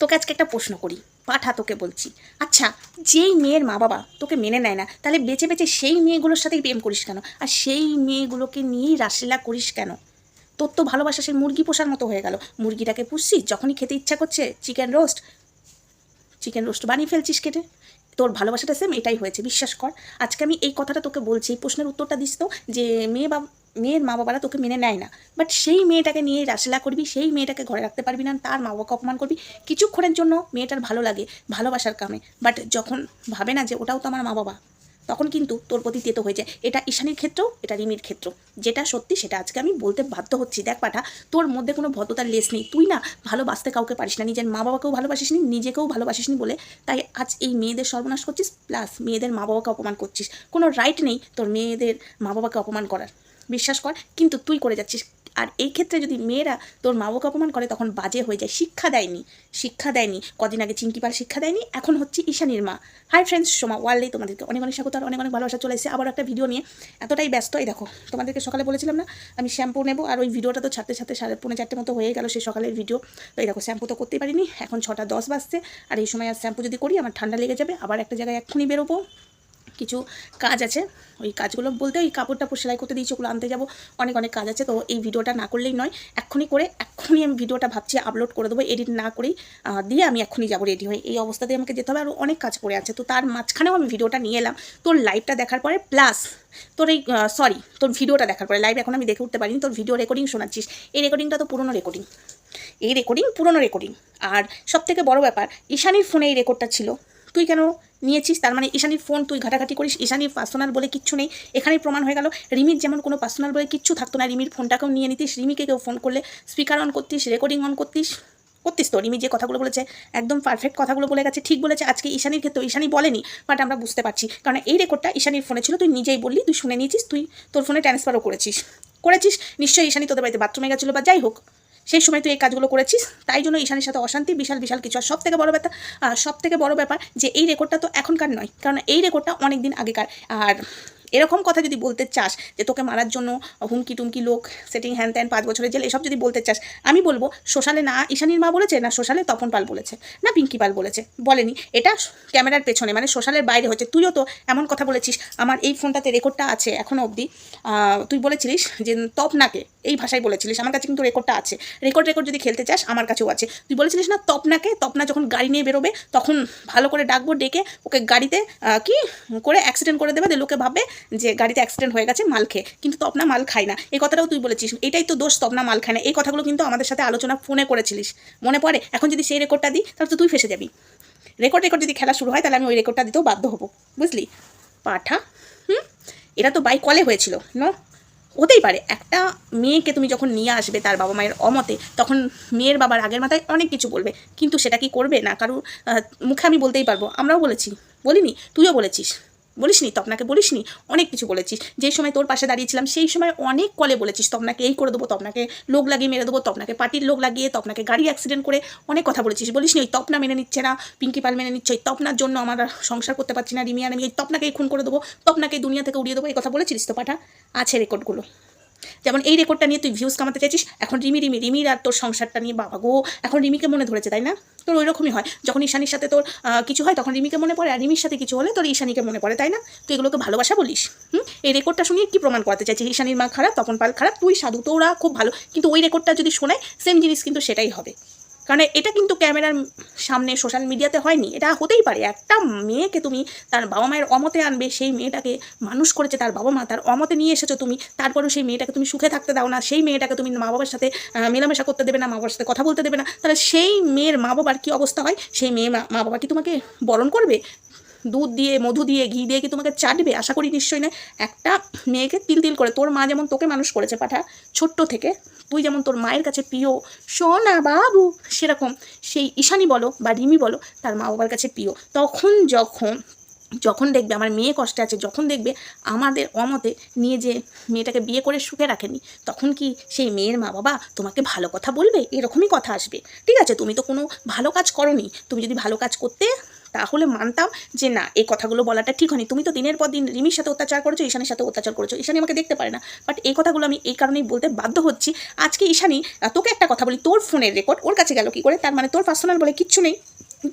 তোকে আজকে একটা প্রশ্ন করি। পাঠা তোকে বলছি আচ্ছা যেই মেয়ের মা বাবা তোকে মেনে নেয় না, তাহলে বেঁচে বেঁচে সেই মেয়েগুলোর সাথেই প্রেম করিস কেন? আর সেই মেয়েগুলোকে নিয়েই রাসলীলা করিস কেন? তোর তো ভালোবাসা সেই মুরগি পোষার মতো হয়ে গেল। মুরগিটাকে পুষছিস, যখনই খেতে ইচ্ছা করছে চিকেন রোস্ট চিকেন রোস্ট বানিয়ে ফেলছিস কেটে। তোর ভালোবাসাটা সেম এটাই হয়েছে, বিশ্বাস কর। আজকে আমি এই কথাটা তোকে বলছি, এই প্রশ্নের উত্তরটা দিস তো, যে মেয়ে বা মেয়ের মা বাবারা তোকে মেনে নেয় না। বাট সেই মেয়েটাকে নিয়ে রাসেলা করবি, সেই মেয়েটাকে ঘরে রাখতে পারবি না, তার মা বাবাকে অপমান করবি। কিছুক্ষণের জন্য মেয়েটার ভালো লাগে, ভালোবাসার কামে বাট যখন ভাবে না যে ওটাও তো আমার মা বাবা তখন কিন্তু তোর প্রতি তেতো হয়ে যায়। এটা ঈশানির ক্ষেত্রেও, এটা রিমির ক্ষেত্র যেটা সত্যি, সেটা আজকে আমি বলতে বাধ্য হচ্ছি। দেখ পাঠা, তোর মধ্যে কোনো ভদ্রতার লেস নেই। তুই না ভালোবাসতে কাউকে পারিস না। নিজের মা বাবাকেও ভালোবাসিস নি নিজেকেও ভালোবাসিস নি বলে। তাই আজ এই মেয়েদের সর্বনাশ করছিস, প্লাস মেয়েদের মা বাবাকে অপমান করছিস। কোনো রাইট নেই তোর মেয়েদের মা বাবাকে অপমান করার। বিশ্বাস কর, কিন্তু তুই করে যাচ্ছিস। আর এই ক্ষেত্রে যদি মেয়েরা তোর মা বাবাকে অপমান করে, তখন বাজে হয়ে যায়। শিক্ষা দেয়নি শিক্ষা দেয়নি। কদিন আগে চিঙ্কিপাল শিক্ষা দেয়নি, এখন হচ্ছে ঈশানীর মা। হাই ফ্রেন্ডস, সোমা ওয়ার্ল্ডে তোমাদেরকে অনেক অনেক স্বাগত, আর অনেক অনেক ভালোবাসা চলে এসেছে। আবার একটা ভিডিও নিয়ে এতটাই ব্যস্ত। এই দেখো, তোমাদেরকে সকালে বলেছিলাম না, আমি শ্যাম্পু নেব, আর ওই ভিডিওটা তো ছাড়তে ছাড়তে সাড়ে পৌনে চারটে মতো হয়ে গেল সেই সকালের ভিডিও। তো এই দেখো, শ্যাম্পু তো করতেই পারিনি, এখন ছটা দশ বাজছে। আর এই সময় আর শ্যাম্পু যদি করি, আমার ঠান্ডা লেগে যাবে। আবার একটা জায়গায় এক্ষুনি বেরোবো। কিছু কাজ আছে। ওই কাজগুলো বলতে ওই কাপড় টাপড় সেলাই করতে দিয়েছি, ওগুলো আনতে যাব। অনেক অনেক কাজ আছে, তো এই ভিডিওটা না করলেই নয়। এক্ষুনি করে, এক্ষুনি আমি ভিডিওটা ভাবছি আপলোড করে দেবো এডিট না করেই দিয়ে আমি এক্ষুনি যাব রেডি হয়ে। এই অবস্থাতে আমাকে যেতে হবে আরও অনেক কাজ করে আছে। তো তার মাঝখানেও আমি ভিডিওটা নিয়ে এলাম। তোর লাইভটা দেখার পরে প্লাস তোর এই সরি তোর ভিডিওটা দেখার পরে লাইভ এখন আমি দেখে উঠতে পারিনি, তোর ভিডিও রেকর্ডিং শোনাচ্ছিস। এই রেকর্ডিংটা তো পুরনো রেকর্ডিং এই রেকর্ডিং পুরনো রেকর্ডিং আর সব থেকে বড় ব্যাপার, ঈশানীর ফোনে এই রেকর্ডটা ছিল। তুই কেন নিয়েছিস? তার মানে ঈশানীর ফোন তুই ঘাটাঘাটি করিস। ঈশানীর পার্সোনাল বলে কিচ্ছু নেই। এখানেই প্রমাণ হয়ে গেল। রিমির যেমন কোনো পার্সোনাল বলে কিচ্ছু থাকতো না। রিমির ফোনটাকেও নিয়ে নিতিস। রিমিকে কেউ ফোন করলে স্পিকার অন করতিস রেকর্ডিং অন করতিস করতিস তো। রিমি যে কথাগুলো বলেছে, একদম পারফেক্ট কথাগুলো বলে গেছে, ঠিক বলেছে। আজকে ঈশানীর ক্ষেত্রে ঈশানী বলেনি বাট আমরা বুঝতে পারছি। কারণ এই রেকর্ডটা ঈশানীর ফোনে ছিল। তুই নিজেই বললি, তুই শুনে নিয়েছিস, তুই তোর ফোনে ট্রান্সফারও করেছিস। করেছিস? নিশ্চয়ই ঈশানি তোদের বাড়িতে বাথরুমে গেছিল বা যাই হোক। সেই সময় তুই এই কাজগুলো করেছিস, তাই জন্য ঈশানের সাথে অশান্তি, বিশাল বিশাল কিছু আর সব থেকে বড় ব্যাপার সব থেকে বড় ব্যাপার যে এই রেকর্ডটা তো এখনকার নয়, কারণ এই রেকর্ডটা অনেক দিন আগেকার। আর এরকম কথা যদি বলতে চাস যে তোকে মারার জন্য হুমকি টুমকি লোক সেটিং হ্যান ত্যান পাঁচ বছরের জেল, এসব যদি বলতে চাস, আমি বলব সোশ্যালে না ঈশানীর মা বলেছে, না সোশ্যালে তপন পাল বলেছে, না পিঙ্কি পাল বলেছে, বলেনি। এটা ক্যামেরার পেছনে মানে সোশ্যালের বাইরে হচ্ছে। তুইও তো এমন কথা বলেছিস, আমার এই ফোনটাতে রেকর্ডটা আছে এখনও অবধি। তুই বলেছিলিস যে তপনাকে এই ভাষায় বলেছিলিস, আমার কাছে কিন্তু রেকর্ডটা আছে। রেকর্ড রেকর্ড যদি খেলতে চাস, আমার কাছেও আছে। তুই বলেছিলিস না তপনাকে তপনা যখন গাড়ি নিয়ে বেরোবে, তখন ভালো করে ডাকবো, ডেকে ওকে গাড়িতে কি? করে অ্যাক্সিডেন্ট করে দেবে লোকে ভাববে যে গাড়িতে অ্যাক্সিডেন্ট হয়ে গেছে, মাল খেয়ে। কিন্তু তপনা মাল খায় না। এই কথাটাও তুই বলেছিস। এটাই তো দোষ তপনা মাল খায় না। এই কথাগুলো কিন্তু আমাদের সাথে আলোচনা ফোনে করেছিলিস। মনে পড়ে? এখন যদি সেই রেকর্ডটা দিই, তাহলে তো তুই ফেসে যাবি। রেকর্ড রেকর্ড যদি খেলা শুরু হয়, তাহলে আমি ওই রেকর্ডটা দিতেও বাধ্য হব। বুঝলি? পাঠা, হুম? এটা তো বাই কলে হয়েছিল নো হতেই পারে। একটা মেয়েকে তুমি যখন নিয়ে আসবে তার বাবা মায়ের অমতে, তখন মেয়ের বাবার আগের মাথায় অনেক কিছু বলবে। কিন্তু সেটা কি করবে? না কারোর মুখে আমি বলতেই পারব। আমরাও বলেছি। বলিনি? তুইও বলেছিস? বলিসনি, তপনাকে বলিসনি? অনেক কিছু বলেছিস। যেই সময় তোর পাশে দাঁড়িয়েছিলাম, সেই সময় অনেক কলে বলেছিস, তপনাকে এই করে দেবো, তপনাকে লোক লাগিয়ে মেরে দেবো, তপনাকে পার্টির লোক লাগিয়ে, তপনাকে গাড়ি অ্যাক্সিডেন্ট করে অনেক কথা বলেছিস। বলিসনি, ওই তপনা মেনে নিচ্ছে না, পিঙ্কি পাল মেনে নিচ্ছে, ওই তপনার জন্য আমার সংসার করতে পারছি না রিমিয়ান আমি এই তপনাকেই খুন করে দেবো, তপনাকে দুনিয়া থেকে উড়িয়ে দেবো, এই কথা বলেছিলিস তো পাঠা? আছে রেকর্ডগুলো যেমন এই রেকর্ডটা নিয়ে তুই ভিউজ কামাতে চাইছিস, এখন রিমি রিমি রিমির আর তোর সংসারটা নিয়ে বাবা গো, এখন রিমিকে মনে ধরেছে, তাই না? তোর ওই রকমই হয়। যখন ঈশানির সাথে তোর কিছু হয়, তখন রিমিকে মনে পড়ে, আর রিমির সাথে কিছু হলে তোর ঈশানিকে মনে পড়ে, তাই না? তুই এগুলোকে ভালোবাসা বলিস, হুম? এই রেকর্ডটা শুনিয়ে কি প্রমাণ করতে চাইছিস? ঈশানির মা খারাপ, তপন পাল খারাপ, তুই সাধু, তোরা খুব ভালো। কিন্তু ওই রেকর্ডটা যদি শোনায় সেম জিনিস কিন্তু সেটাই হবে। কারণ এটা কিন্তু ক্যামেরার সামনে সোশ্যাল মিডিয়াতে হয়নি। এটা হতেই পারে, একটা মেয়েকে তুমি তার বাবা মায়ের অমতে আনবে, সেই মেয়েটাকে মানুষ করেছে তার বাবা মা, তার অমতে নিয়ে এসেছ তুমি, তারপরেও সেই মেয়েটাকে তুমি সুখে থাকতে দাও না, সেই মেয়েটাকে তুমি মা বাবার সাথে মেলামেশা করতে দেবে না, মা বাবার সাথে কথা বলতে দেবে না। তাহলে সেই মেয়ের মা বাবার কী অবস্থা হয়? সেই মেয়ে মা বাবা কি তোমাকে বরণ করবে? দুধ দিয়ে, মধু দিয়ে, ঘি দিয়ে কি তোমাকে চাটবে? আশা করি নিশ্চয়ই না। একটা মেয়েকে তিল তিল করে। তোর মা যেমন তোকে মানুষ করেছে, পাঠা, ছোট্ট থেকে। তুই যেমন তোর মায়ের কাছে প্রিয়। সোনা বাবু, সেরকম। সেই ঈশানি বলো বা রিমি বলো, তার মা বাবার কাছে প্রিয়। তখন যখন যখন দেখবে, আমার মেয়ে কষ্টে আছে, যখন দেখবে আমাদের অমতে নিয়ে যে মেয়েটাকে বিয়ে করে সুখে রাখেনি, তখন কি সেই মেয়ের মা বাবা তোমাকে ভালো কথা বলবে? এরকমই কথা আসবে। ঠিক আছে, তুমি তো কোনো ভালো কাজ করনি। তুমি যদি ভালো কাজ করতে তাহলে মানতাম যে না, এই কথাগুলো বলাটা ঠিক হয়নি। তুমি তো দিনের পর দিন রিমির সাথে অত্যাচার করেছ, ঈশানের সাথে অত্যাচার করেছ ঈশানি আমাকে দেখতে পারে না। বাট এই কথাগুলো আমি এই কারণেই বলতে বাধ্য হচ্ছি। আজকে ঈশানি তোকে একটা কথা বলি, তোর ফোনের রেকর্ড ওর কাছে গেল কি করে? তার মানে তোর পার্সোনাল বলে কিচ্ছু নেই।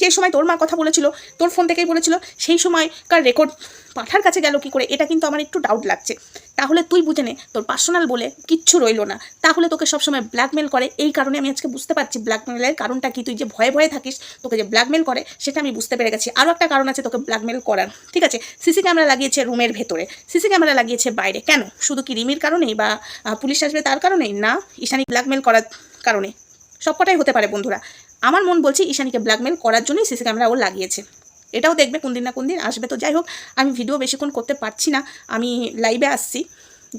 যে সময় তোর মা কথা বলেছিল, তোর ফোন থেকেই বলেছিল, সেই সময়কার রেকর্ড পাঠার কাছে গেল কি করে? এটা কিন্তু আমার একটু ডাউট লাগছে। তাহলে তুই বুঝে নে, তোর পার্সোনাল বলে কিচ্ছু রইল না। তাহলে তোকে সবসময় ব্ল্যাকমেল করে। এই কারণে আমি আজকে বুঝতে পারছি ব্ল্যাকমেলের কারণটা কি। তুই যে ভয়ে ভয়ে থাকিস, তোকে যে ব্ল্যাকমেল করে, সেটা আমি বুঝতে পেরে গেছি। আরও একটা কারণ আছে তোকে ব্ল্যাকমেল করার। ঠিক আছে? সিসি ক্যামেরা লাগিয়েছে রুমের ভেতরে। সিসি ক্যামেরা লাগিয়েছে বাইরে। কেন? শুধু কি রিমির কারণেই বা পুলিশ আসবে তার কারণেই? না ঈশানি ব্ল্যাকমেল করার কারণে। সবকটাই হতে পারে বন্ধুরা। আমার মন বলছে ঈশানীকে ব্ল্যাকমেল করার জন্যই সিসি ক্যামেরা ও লাগিয়েছে। এটাও দেখবে কোন দিন না কোন দিন আসবে। তো যাই হোক, আমি ভিডিও বেশিক্ষণ করতে পারছি না। আমি লাইভে আসছি।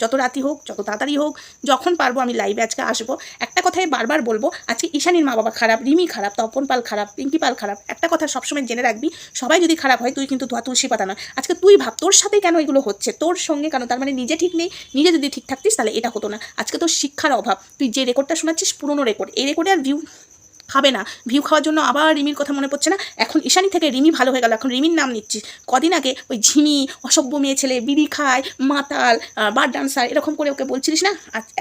যত রাতি হোক, যত তাড়াতাড়ি হোক, যখন পারব আমি লাইভে আজকে আসব। একটা কথাই বারবার বলব, আজকে ঈশানীর মা বাবা খারাপ, রিমি খারাপ, তপন পাল খারাপ, পিঙ্কি পাল খারাপ, একটা কথা সবসময় জেনে রাখবি, সবাই যদি খারাপ হয়, তুই কিন্তু ধোয়া তুলসী পাতা নয়। আজকে তুই ভাব, তোর সাথেই কেন এগুলো হচ্ছে? তোর সঙ্গে কেন? তার মানে নিজে ঠিক নেই, নিজে যদি ঠিক থাকতিস, তাহলে এটা হতো না। আজকে তোর শিক্ষার অভাব। তুই যে রেকর্ডটা শোনাচ্ছিস, পুরনো রেকর্ড এই রেকর্ডে আর ভিউ খাবে না। ভিউ খাওয়ার জন্য আবার রিমির কথা মনে পড়ছে না? এখন ঈশানি থেকে রিমি ভালো হয়ে গেল। এখন রিমির নাম নিচ্ছিস। কদিন আগে ওই ঝিমি, অসভ্য মেয়ে ছেলে, বিড়ি খায়, মাতাল বার ডান্সার, এরকম করে ওকে বলছিলিস না?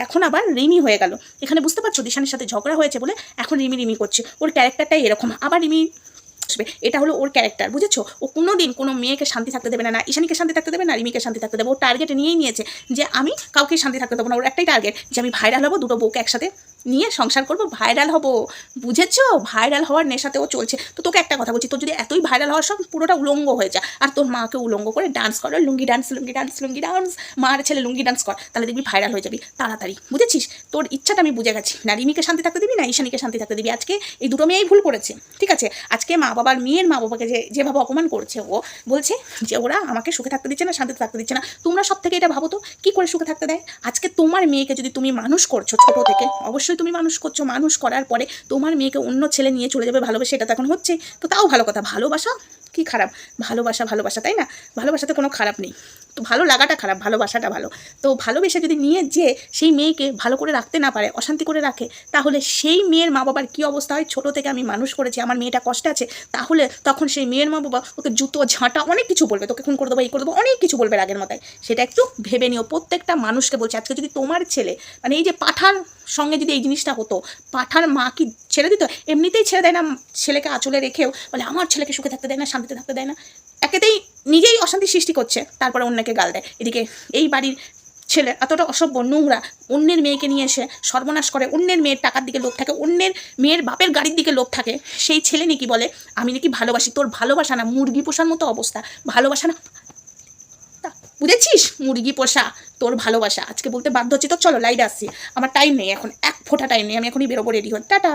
এখন আবার রিমি হয়ে গেল। এখানে বুঝতে পারছ দিশানির সাথে ঝগড়া হয়েছে বলে এখন রিমি রিমি করছে। ওর ক্যারেক্টারটাই এরকম। আবার রিমি আসবে। এটা হলো ওর ক্যারেক্টার, বুঝেছ? ও কোনো দিন কোনো মেয়েকে শান্তি থাকতে দেবে না না ঈশানীকে শান্তি থাকতে দেবে, না রিমিকে শান্তি থাকতে দেবে। ও টার্গেট নিয়েই নিয়েছে যে আমি কাউকে শান্তি থাকতে দেবো না। ওর একটাই টার্গেট যে আমি ভাইরাল হব, দুটো বউকে একসাথে নিয়ে সংসার করব ভাইরাল হব। বুঝেছ? ভাইরাল হওয়ার নেশাতেও চলছে। তো তোকে একটা কথা বলছি, তোর যদি এতই ভাইরাল হওয়ার সব পুরোটা উলঙ্গ হয়ে যায় আর তোর মাকে উলঙ্গ করে ডান্স কর, lungi dance lungi dance lungi dance মার ছেলে লুঙ্গি ডান্স কর, তাহলে দেখবি ভাইরাল হয়ে যাবি, তাড়াতাড়ি। বুঝেছিস? তোর ইচ্ছাটা আমি বুঝে গেছি। না রিমিকে শান্তি থাকতে দিবি, না ঈশানীকে শান্তি থাকতে দিবি। আজকে এই দুটো মেয়েই ভুল করেছে, ঠিক আছে? আজকে মা বাবার মেয়ের মা বাবাকে যে, যেভাবে অপমান করছে ও, বলছে যে ওরা আমাকে সুখে থাকতে দিচ্ছে না, শান্তিতে থাকতে দিচ্ছে না। তোমরা সব থেকে এটা ভাবো তো, কী করে সুখে থাকতে দেয়? আজকে তোমার মেয়েকে যদি তুমি মানুষ করছ ছোট থেকে, অবশ্যই তুমি মানুষ করছ, মানুষ করার পরে তোমার মেয়েকে অন্য ছেলে নিয়ে চলে যাবে, ভালোবেসে এটা তো এখন হচ্ছে। তো তাও ভালো কথা, ভালোবাসা কি খারাপ? ভালোবাসা ভালোবাসা, তাই না? ভালোবাসাতে কোনো খারাপ নেই। তো ভালো লাগাটা খারাপ, ভালোবাসাটা ভালো। তো ভালোবেসে যদি নিয়ে যে সেই মেয়েকে ভালো করে রাখতে না পারে, অশান্তি করে রাখে, তাহলে সেই মেয়ের মা বাবার কী অবস্থা হয়? ছোটো থেকে আমি মানুষ করেছি, আমার মেয়েটা কষ্ট আছে, তাহলে তখন সেই মেয়ের মা বাবা ওকে জুতো, ঝাঁটা অনেক কিছু বলবে, তোকে খুন করে দেবো, এই করে দেবো, অনেক কিছু বলবে রাগের মাথায়। সেটা একটু ভেবে নিও, প্রত্যেকটা মানুষকে বলছে, আজকে যদি তোমার ছেলে মানে এই যে পাঠার সঙ্গে যদি এই জিনিসটা হতো, পাঠার মা কি ছেড়ে দিত? এমনিতেই ছেড়ে দেয় না, ছেলেকে আঁচলে রেখেও বলে, আমার ছেলেকে সুখে থাকতে দেয় না, শান্তিতে থাকতে দেয় না। একেতেই নিজেই অশান্তি সৃষ্টি করছে, তারপরে অন্যকে গাল দেয়। এদিকে এই বাড়ির ছেলে এতটা অসভ্য নোংরা, অন্যের মেয়েকে নিয়ে এসে সর্বনাশ করে, অন্যের মেয়ের টাকার দিকে লোভ থাকে, অন্যের মেয়ের বাপের গাড়ির দিকে লোভ থাকে। সেই ছেলে নাকি বলে, আমি নাকি ভালোবাসি, তোর ভালোবাসা না, মুরগি পোষার মতো অবস্থা, ভালোবাসা না। বুঝেছিস? মুরগি পোষা, তোর ভালোবাসা। আজকে বলতে বাধ্য হচ্ছি, তো চলো লাইট আসছি। আমার টাইম নেই এখন, এক ফোঁটা টাইম নেই, আমি এখনই বেরোবো রেডি হতে টাটা।